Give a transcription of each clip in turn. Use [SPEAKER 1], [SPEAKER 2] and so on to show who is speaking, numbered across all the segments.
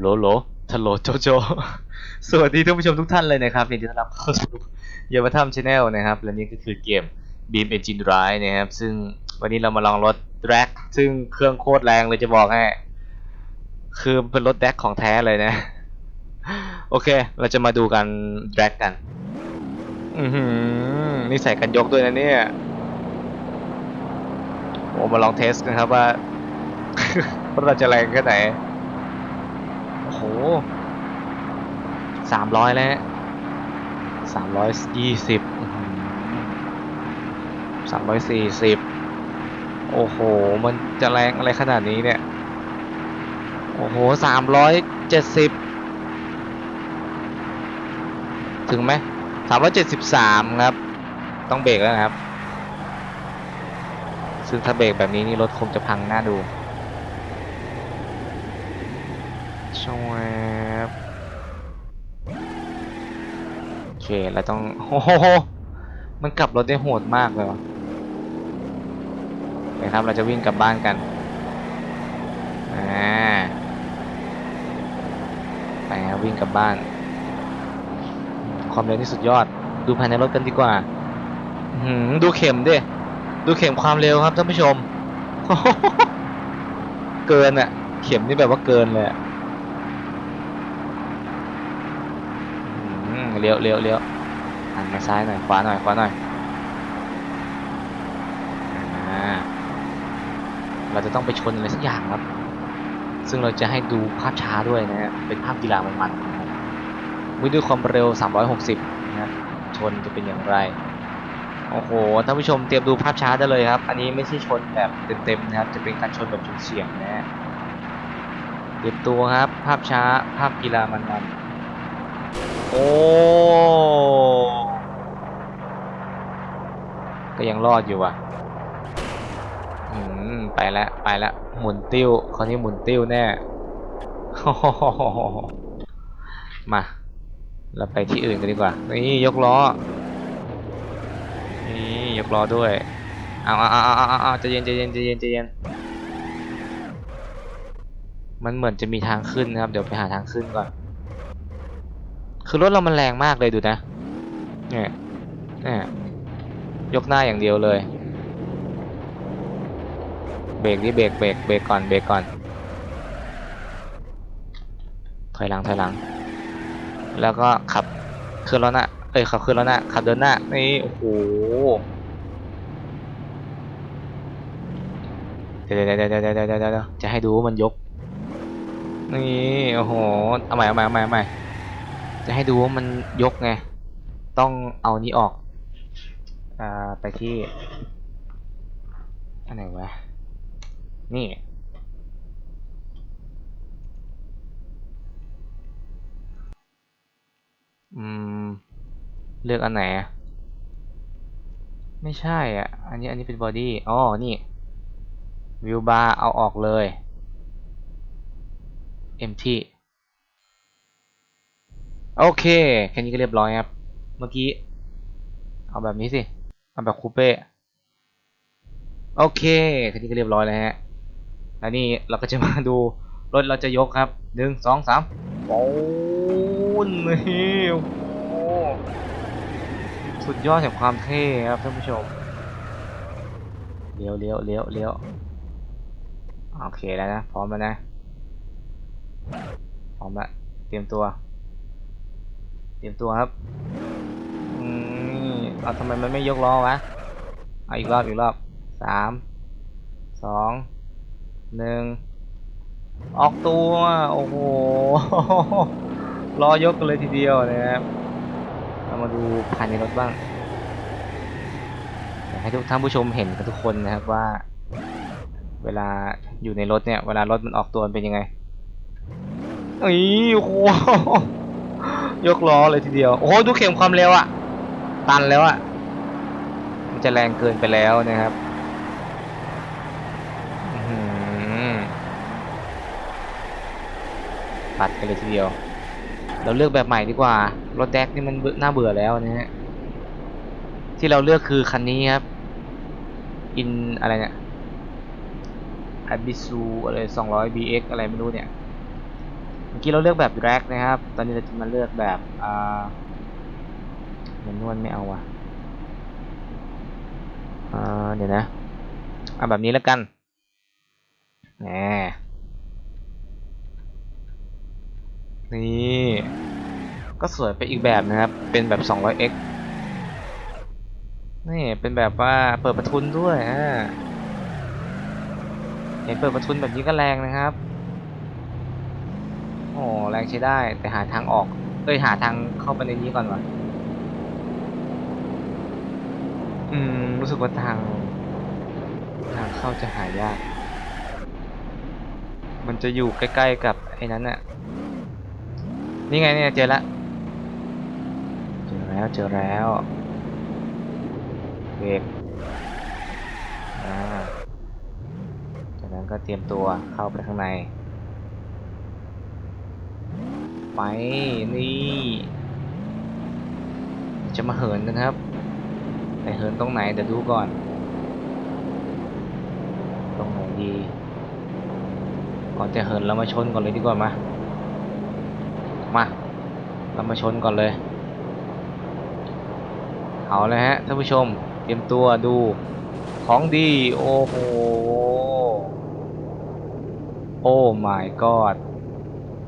[SPEAKER 1] โลโลทัลโหลโจโจ สวัสดีท่านผู้ชมทุกท่านเลยนะครับยินดีต้อนรับเข้าสู่เยาวธรรมชาแนลนะครับ และนี่ก็คือเกม Beam Engine Drive นะครับ ซึ่งวันนี้เรามาลองรถ Drag ซึ่งเครื่องโคตรแรงเลยจะบอกให้คือเป็นรถ Drag ของแท้เลยนะ โอเค เราจะมาดูกัน Drag กัน อือหือนี่ใส่กันยกด้วยนะเนี่ย โอ้มาลองเทสกันครับว่าเราจะแรงแค่ไหน สามร้อยแล้วสามร้อยยี่สิบสามร้อยสี่สิบโอ้โห มันจะแรงอะไรขนาดนี้เนี่ย โอ้โหสามร้อยเจ็ดสิบถึงไหมสามร้อยเจ็ดสิบสามครับ ต้องเบรกแล้วนะครับ ซึ่งถ้าเบรกแบบนี้นี่รถคงจะพังหน่าดู ชวบโอเคเราต้องโอ้โหมันกลับรถได้โหดมากเลยวะนะครับเราจะวิ่งกลับบ้านกันอ่าไปครับวิ่งกลับบ้าน ความเร็วที่สุดยอด ดูภายในรถกันดีกว่าหือดูเข็มดิดูเข็มความเร็วครับท่านผู้ชม เกินอะเข็มนี่แบบว่าเกินเลยอะอื้อหือ เลี้ยวเลี้ยวเลี้ยวหันมาซ้ายหน่อยขวาหน่อยขวาหน่อยอ่าเราจะต้องไปชนอะไรสักอย่างครับ ซึ่งเราจะให้ดูภาพช้าด้วยนะฮะเป็นภาพกีฬามันๆวิ่งด้วยความเร็ว 360นะฮะชนจะเป็นอย่างไรโอ้โหท่านผู้ชมเตรียมดูภาพช้าได้เลยครับ อันนี้ไม่ใช่ชนแบบเต็มๆนะครับ จะเป็นการชนแบบเฉียงนะฮะเตรียมตัวครับ ภาพช้าภาพกีฬามันๆ โอ้ ก็ยังรอดอยู่ว่ะ อืม ไปแล้วไปแล้วหมุนติ้วคราวนี้หมุนติ้วแน่ มา เราไปที่อื่นกันดีกว่า นี่ยกล้อ นี่ยกล้อด้วย เอาเอาเอาเอาเอาใจะเย็นใจเย็นใจเย็นใจเย็นมันเหมือนจะมีทางขึ้นนะครับ เดี๋ยวไปหาทางขึ้นก่อน คือรถเรามันแรงมากเลยดูนะ เนี่ยเนี่ยยกหน้าอย่างเดียวเลย เบรกนี่เบรกเบรกเบรกก่อนเบรกก่อน ถอยหลังถอยหลัง แล้วก็ขับขึ้นแล้วนะเอ้ยขับขึ้นแล้วนะขับเดินหน้า นี่โอ้โห เดี๋ยวเดี๋ยวเดี๋ยวเดี๋ยวเดี๋ยวจะให้ดูว่ามันยก นี่โอ้โห เอาใหม่เอาใหม่เอาใหม่เอาใหม่ จะให้ดูว่ามันยกไง ต้องเอานี้ออกอ่าไปที่อันไหนวะ นี่อืม เลือกอันไหน ไม่ใช่อะ อันนี้อันนี้เป็นบอดี้อ๋อ นี่วิวบาร์เอาออกเลย empty โอเคแค่นี้ก็เรียบร้อยครับ เมื่อกี้ เอาแบบนี้สิ เอาแบบคูเป้โอเคแค่นี้ก็เรียบร้อยแล้วฮะแล้วนี่เราก็จะมาดูรถเราจะยกครับหนึ่งสองสามโอ้นนี่โอ้โหสุดยอดแห่งความเท่ครับท่านผู้ชมเลี้ยวเลี้ยวเลี้ยวเลี้ยวโอเคแล้วนะ พร้อมแล้วนะ พร้อมละเตรียมตัว รียมตัวครับอืมเอาทำไมมันไม่ยกล้อวะเอาอีกรอบอีกรอบสามสองหนึ่งออกตัวโอ้โหล้อยกกันเลยทีเดียวนะครับเรามาดูภายในรถบ้างอยากให้ทุกท่านผู้ชมเห็นกันทุกคนนะครับว่า เวลาอยู่ในรถเนี่ย เวลารถมันออกตัวเป็นยังไงอีโอ้โห ยกล้อเลยทีเดียว โอ้โหดูเข็มความเร็วอะตันแล้วอะมันจะแรงเกินไปแล้วนะครับอื้อหือปัดกันเลยทีเดียว เราเลือกแบบใหม่ดีกว่า รถแดกนี่มันน่าเบื่อแล้วนะฮะ ที่เราเลือกคือคันนี้ครับ อินอะไรเนี่ยอบิซูอะไร 200 BX อะไรไม่รู้เนี่ย มันกี้เราเลือกแบบแร็กนะครับ ตอนนี้เราจะมาเลือกแบบอ่าเมนวลไม่เอาว่ะเดี๋ยวนะเอาแบบนี้แล้วกันแหมนี่ ก็สวยไปอีกแบบนะครับ เป็นแบบ 200x นี่ เป็นแบบว่าเปิดประทุนด้วยอ่าเห็นเปิดประทุนแบบนี้ก็แรงนะครับ โอ้แรงใช้ได้ แต่หาทางออกเอ้ยหาทางเข้าไปในนี้ก่อนวะอืม รู้สึกว่าทาง ทางเข้าจะหายาก มันจะอยู่ใกล้ๆกับไอ้นั้นน่ะ นี่ไงเนี่ยเจอละ เจอแล้วเจอแล้วเบรกอ่าจากนั้นก็เตรียมตัวเข้าไปข้างใน ไปนี่จะมาเหินกันครับแต่เหินตรงไหนเดี๋ยวดูก่อน ตรงไหนดีก่อนจะเหินเรามาชนก่อนเลยดีกว่ามามาเรามาชนก่อนเลยเอาเลยฮะท่านผู้ชมเตรียมตัวดูของดีโอ้โหโอ้ my god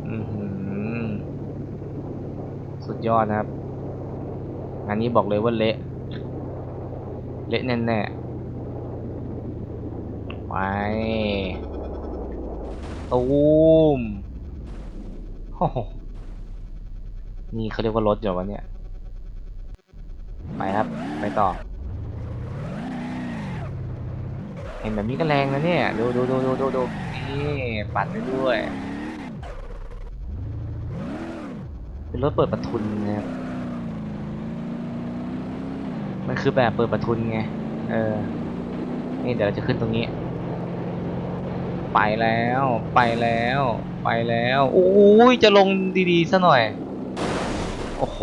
[SPEAKER 1] อือหือ สุดยอดนะครับงานนี้บอกเลยว่าเละ เละแน่ๆไปตูมโอ้โหนี่เขาเรียกว่ารถเหรอวะเนี่ย ไปครับ ไปต่อ เห็นแบบนี้ก็แรงนะเนี่ย ดูดูดูดูดูดูนี่ ปัดไปด้วย เป็นรถเปิดประทุนนะครับมันคือแบบเปิดประทุนไง เออ นี่เดี๋ยวเราจะขึ้นตรงนี้ ไปแล้ว ไปแล้ว ไปแล้ว โอ้ย จะลงดีๆซะหน่อย โอ้โห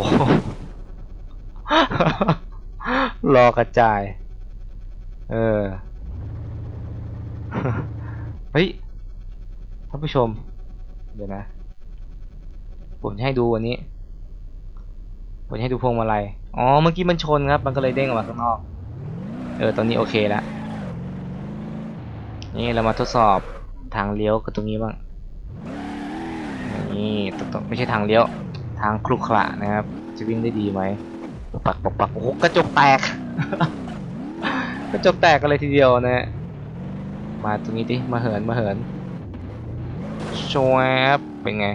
[SPEAKER 1] รอกระจาย เออ เฮ้ย ท่านผู้ชม เดี๋ยวนะ ผมจะให้ดูวันนี้ ผมจะให้ดูพวงมาลัยอ๋อเมื่อกี้มันชนครับ มันก็เลยเด้งออกมาข้างนอก เออตอนนี้โอเคแล้วนี่เรามาทดสอบทางเลี้ยวกับตรงนี้บ้างนี่ตรงไม่ใช่ทางเลี้ยว ทางคลุกขระนะครับ จะวิ่งได้ดีไหมปักปักปักโอ้โหกระจกแตกกระจกแตกกันเลยทีเดียวนะฮะมาตรงนี้ดิมาเหินมาเหินชวบเป็นไง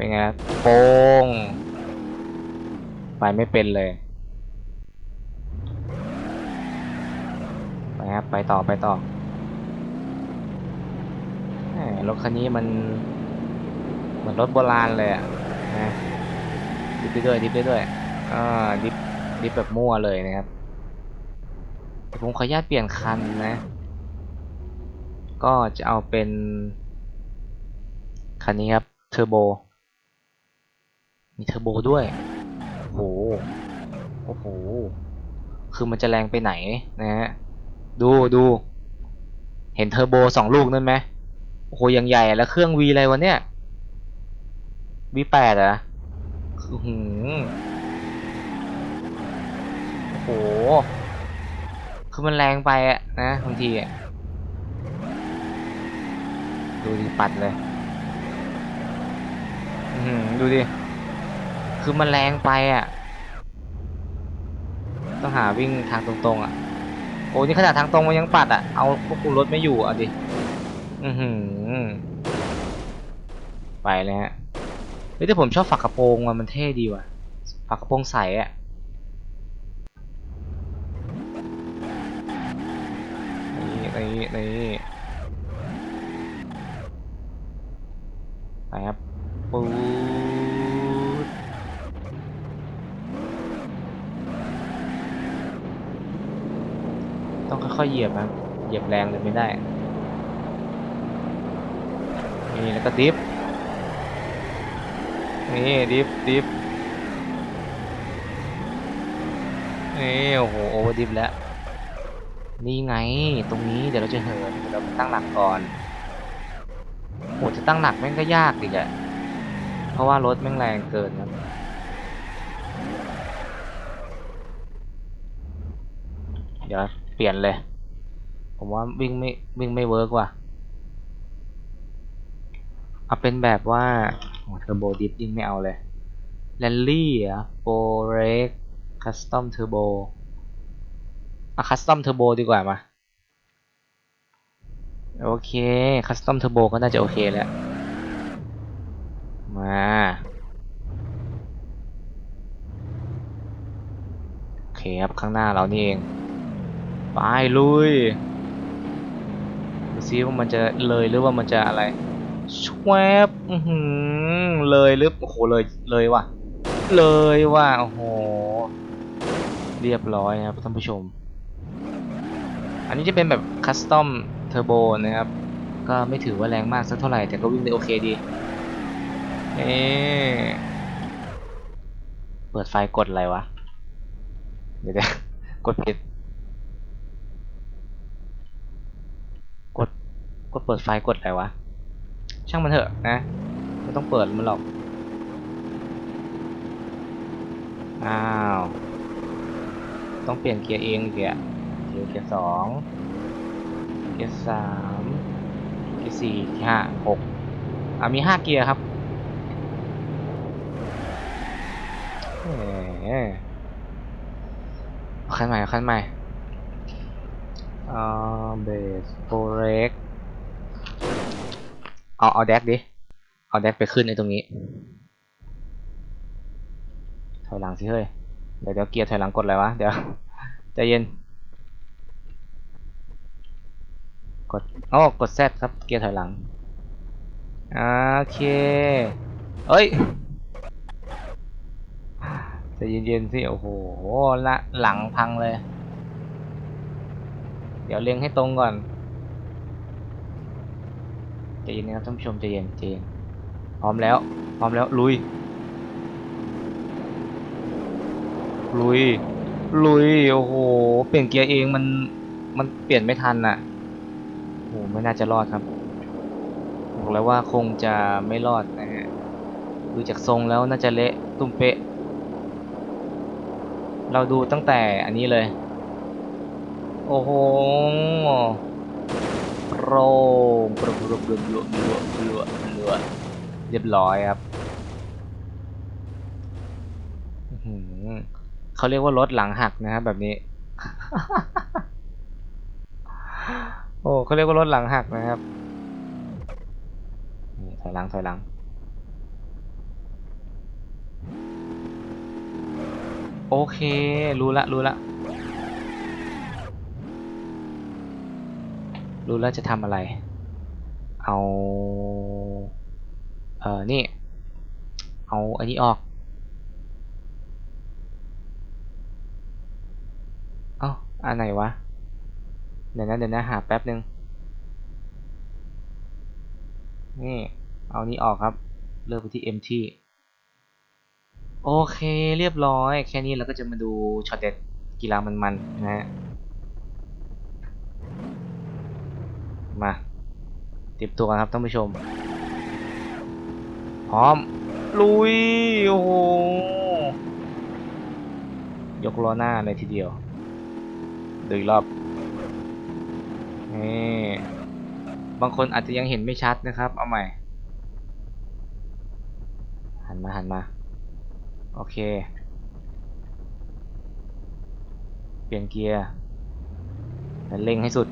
[SPEAKER 1] เป็นไงโป้งไปไม่เป็นเลยไปครับไปต่อไปต่อรถคันนี้มันเหมือนรถโบราณเลยอะนะดิฟไปด้วยดิฟไปด้วยอ่าดิฟดิฟแบบมั่วเลยนะครับแต่ผมขออนุญาตเปลี่ยนคันนะ ก็จะเอาเป็น คันนี้ครับเทอร์โบ มีเทอร์โบด้วย โอ้โห โอ้โห คือมันจะแรงไปไหนนะฮะ ดูดู เห็นเทอร์โบสองลูกนั่นไหมโอ้โหยังใหญ่แล้วเครื่อง V อะไรวะเนี่ย V8 อะคือหืมโอ้โห คือมันแรงไปอะนะบางทีอะดูดิปัดเลย อือหือดูดิ คือมันแรงไปอะต้องหาวิ่งทางตรงๆอะโอ้นี่ขนาดทางตรงมันยังปัดอะเอาควบคุมรถไม่อยู่อะดิอือหือไปเลยฮะเฮ้ยแต่ผมชอบฝากกระโปรงมันมันเท่ดีว่ะฝากกระโปรงใสอะนี่นี่นี่ไปครับปูดต้อง ค่อยเหยียบนะเหยียบแรงเลยไม่ได้ นี่แล้วก็ดิฟ นี่ดิฟดิฟ นี่โอ้โหโอเวอร์ดิฟแล้ว นี่ไงตรงนี้เดี๋ยวเราจะเหินเดี๋ยวเราตั้งหลักก่อนโหจะตั้งหลักแม่งก็ยากอีกอะเพราะว่ารถแม่งแรงเกินครับเดี๋ยวเปลี่ยนเลย ผมว่าวิ่งไม่วิ่งไม่เวิร์กว่ะเอาเป็นแบบว่าเทอร์โบดิฟยิ่งไม่เอาเลยแรลลี่อะโปรเรกคัสตอมเทอร์โบอะคัสตอมเทอร์โบดีกว่ามา โอเคคัสตอมเทอร์โบก็น่าจะโอเคแล้ว มาโอเคครับ ข้างหน้าเรานี่เอง ไปลุย ซิว่ามันจะเลยหรือว่ามันจะอะไรชวบหือเลยหรือโอ้โหเลยเลยว่ะ เลยว่ะโอ้โหเรียบร้อยนะครับท่านผู้ชม อันนี้จะเป็นแบบคัสตอมเทอร์โบนะครับ ก็ไม่ถือว่าแรงมากสักเท่าไหร่แต่ก็วิ่งได้โอเคดีเอ๊เปิดไฟกดอะไรวะ เดี๋ยวๆกดผิด กดเปิดไฟกดอะไรวะ ช่างมันเถอะนะ ไม่ต้องเปิดมันหรอก อ้าว ต้องเปลี่ยนเกียร์เองอีกอะเกียร์เกียร์สองเกียร์สามเกียร์สี่เกียร์ห้าหกอะมีห้าเกียร์ครับเอาคันใหม่เอาคันใหม่อ่าเบสโปรเรก เอาเอาแดกดิ เอาแดกไปขึ้นในตรงนี้ ถอยหลังสิเฮ้ย เดี๋ยวเดี๋ยวเกียร์ถอยหลังกดอะไรวะ เดี๋ยวใจเย็น กดอ๋อกด Z ครับเกียร์ถอยหลัง โอเค เอ้ยใจะเย็นๆสิ โอ้โหละหลังพังเลย เดี๋ยวเล็งให้ตรงก่อน เย็นนะครับท่านผู้ชมใจเย็นใจเย็นพร้อมแล้ว พร้อมแล้วลุย ลุย ลุยโอ้โหเปลี่ยนเกียร์เองมันมันเปลี่ยนไม่ทันน่ะโอ้โหไม่น่าจะรอดครับบอกแล้วว่าคงจะไม่รอดนะฮะดูจากทรงแล้วน่าจะเละตุ้มเป๊ะ เราดูตั้งแต่อันนี้เลย โอ้โห รงกรุบกรุบกรุบกรุบกรุกรุบเรียบร้อยครับเขาเรียกว่ารถหลังหักนะครับแบบนี้ โอ้เขาเรียกว่ารถหลังหักนะครับนี่ถอยหลังถอยหลังโอเค รู้ละรู้ละ รู้แล้วจะทำอะไร เอาเออนี่ เอาอันนี้ออกเอ้าอันไหนวะ เดี๋ยวนะเดี๋ยวนะหาแป๊บหนึ่งนี่ เอานี้ออกครับ เลือกไปที่ empty โอเคเรียบร้อย แค่นี้เราก็จะมาดูช็อตเด็ดกีฬามันๆนะฮะ มาเตรียมตัวกันครับท่านผู้ชม พร้อม ลุย โอ้โห ยกล้อหน้าเลยทีเดียวดูอีกรอบนี่บางคนอาจจะยังเห็นไม่ชัดนะครับ เอาใหม่ หันมาหันมา โอเค เปลี่ยนเกียร์แล้วเร่งให้สุด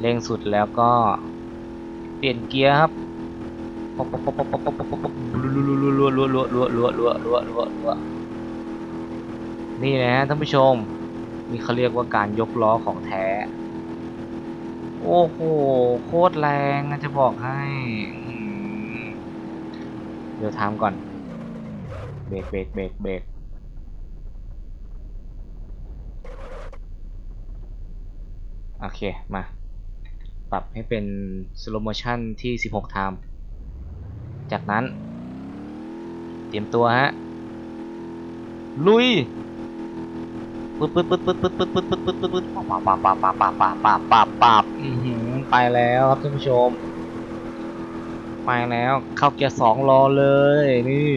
[SPEAKER 1] เร่งสุดแล้วก็ เปลี่ยนเกียร์ครับป๊อปป๊อปป๊อปป๊อปป๊อปป๊อปป๊อปป๊อปรัวรัวรัวรัวรัวรัวรัวรัวรัวรัวนี่นะท่านผู้ชม นี่เขาเรียกว่าการยกล้อของแท้ โอ้โห โคตรแรงนะจะบอกให้ เดี๋ยวทำก่อน เบรกเบรกเบรกเบรกโอเค มา ปรับให้เป็น slow motion ที่ 16 time จากนั้น เตรียมตัวฮะ ลุยปึ๊ดปึ๊ดปึ๊ดปึ๊ดปึ๊ดปึ๊ดปึ๊ดปึ๊ดปึ๊ดปึ๊ดปึ๊ดปับปับปับปับปับปับปับปับปับไปแล้วครับท่านผู้ชม ไปแล้วเข้าเกียร์สองรอเลยนี่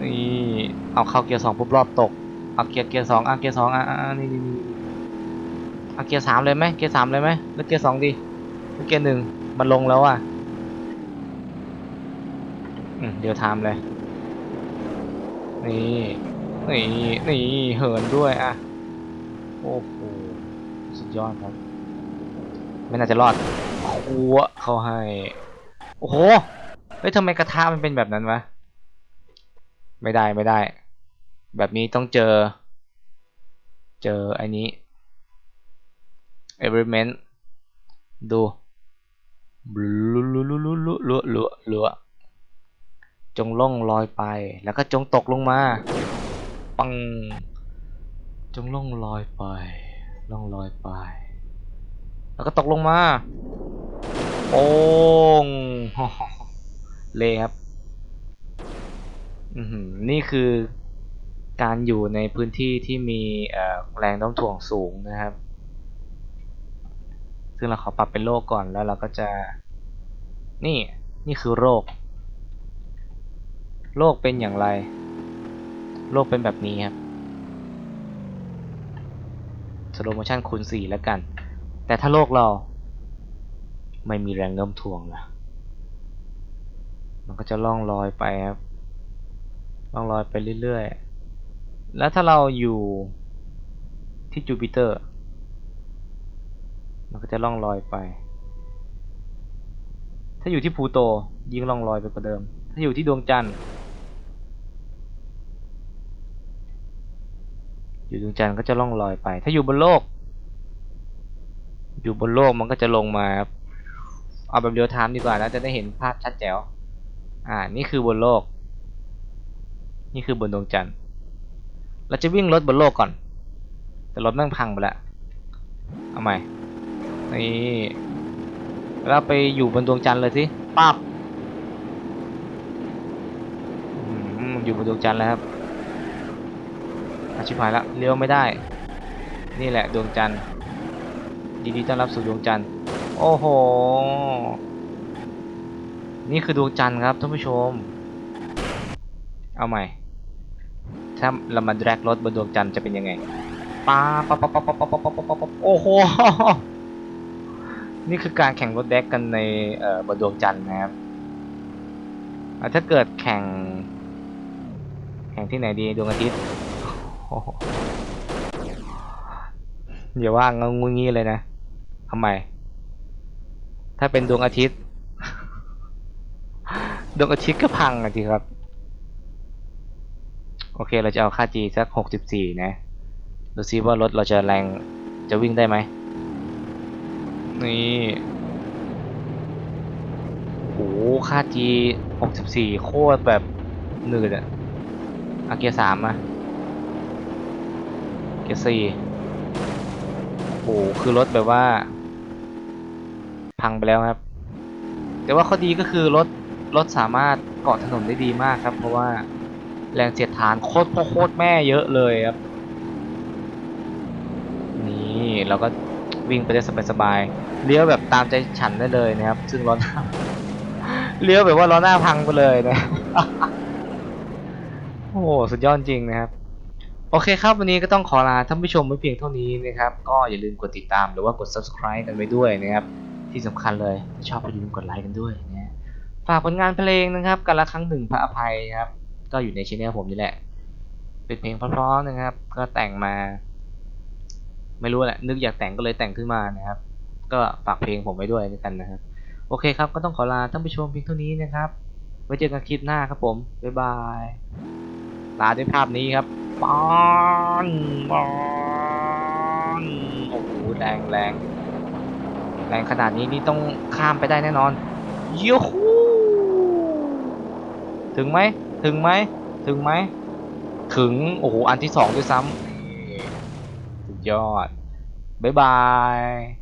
[SPEAKER 1] นี่เอาเข้าเกียร์สองปุ๊บรอบตกเอาเกียร์เกียร์สองเอาเกียร์สองอะนี่นี่ เอาเกียร์สามเลยไหมเกียร์สามเลยไหมหรือเกียร์สองดีหรือเกียร์หนึ่งมันลงแล้วอะอืมเดี๋ยวทำเลย นี่นี่นี่เหินด้วยอะ โอ้โห สุดยอดครับ ไม่น่าจะรอดคัวเขาให้ โอ้โห เฮ้ยทำไมกระทะมันเป็นแบบนั้นวะ ไม่ได้ไม่ได้ แบบนี้ต้องเจอ เจอไอ้นี้ element ดูลุลุลุลุลุลุลุลุจงล่องลอยไป แล้วก็จงตกลงมา ปัง จงล่องลอยไป ล่องลอยไป แล้วก็ตกลงมาโป้งเละครับอือหือนี่คือการอยู่ในพื้นที่ที่มีแรงโน้มถ่วงสูงนะครับ ซึ่งเราขอปรับเป็นโลกก่อนแล้วเราก็จะ นี่นี่คือโรคโลกเป็นอย่างไรโลกเป็นแบบนี้ครับสโลโมชันคูณ4แล้วกัน แต่ถ้าโลกเราไม่มีแรงโน้มถ่วงล่ะมันก็จะล่องลอยไปครับ ล่องลอยไปเรื่อยๆ แล้วถ้าเราอยู่ที่จูปิเตอร์ มันก็จะล่องลอยไป ถ้าอยู่ที่พูโตยิ่งล่องลอยไปกว่าเดิม ถ้าอยู่ที่ดวงจันทร์ อยู่ดวงจันทร์ก็จะล่องลอยไป ถ้าอยู่บนโลก อยู่บนโลกมันก็จะลงมาครับเอาแบบเรียลไทม์ดีกว่านะจะได้เห็นภาพชัดแจ๋ว อ่า นี่คือบนโลก นี่คือบนดวงจันทร์ เราจะวิ่งรถบนโลกก่อน แต่รถแม่งพังไปแล้ว เอาใหม่ นี่เราไปอยู่บนดวงจันทร์เลยสิปั๊บอืมอยู่บนดวงจันทร์แล้วครับอาชิบหายละเลี้ยวไม่ได้ นี่แหละดวงจันทร์ยินดีต้อนรับสู่ดวงจันทร์โอ้โห นี่คือดวงจันทร์ครับท่านผู้ชม เอาใหม่ ถ้าเรามา drag รถบนดวงจันทร์จะเป็นยังไงป้าป๊าป๊าป๊าป๊าป๊าป๊าป๊าป๊าป๊าโอ้โห นี่คือการแข่งรถแดกกันในบนดวงจันทร์นะครับ ถ้าเกิดแข่ง แข่งที่ไหนดีดวงอาทิตย์อย่าว่างงุงี้เลยนะทำไม ถ้าเป็นดวงอาทิตย์ ดวงอาทิตย์ก็พังอะทีครับ โอเคเราจะเอาค่า G สักหกสิบสี่นะ ดูซิว่ารถเราจะแรงจะวิ่งได้ไหม นี่โหค่า G หกสิบสี่โคตรแบบหนืดอะอาเกียร์สามมาเกียร์สี่โหคือรถแบบว่า พังไปแล้วครับ แต่ว่าข้อดีก็คือรถรถสามารถเกาะถนนได้ดีมากครับ เพราะว่าแรงเสียดทานโคตรพ่อโคตรแม่เยอะเลยครับ นี่เราก็ วิ่งไปได้สบายๆเลี้ยวแบบตามใจฉันได้เลยนะครับ ซึ่งล้อหน้าเลี้ยวแบบว่าล้อหน้าพังไปเลยนะโอ้โหสุดยอดจริงนะครับ โอเคครับวันนี้ก็ต้องขอลาท่านผู้ชมไว้เพียงเท่านี้นะครับ ก็อย่าลืมกดติดตามหรือว่ากด subscribe กันไว้ด้วยนะครับ ที่สำคัญเลยถ้าชอบก็อย่าลืมกดไลค์กันด้วยนะฝากผลงานเพลงนะครับกันละครั้งหนึ่งพระอภัยครับ ก็อยู่ในช่องผมนี่แหละ เป็นเพลงเพราะๆนะครับ ก็แต่งมา ไม่รู้แหละ นึกอยากแต่งก็เลยแต่งขึ้นมานะครับ ก็ฝากเพลงผมไว้ด้วยด้วยกันนะครับ โอเคครับ ก็ต้องขอลาท่านผู้ชมเพียงเท่านี้นะครับ ไว้เจอกันคลิปหน้าครับผม บ๊ายบาย ลาด้วยภาพนี้ครับปอนปอนโอ้โห แรงแรงแรงขนาดนี้นี่ต้องข้ามไปได้แน่นอนยูฮูถึงไหม ถึงไหม ถึงไหม ถึง โอ้โห อันที่สองด้วยซ้ำ ยอด บ๊ายบาย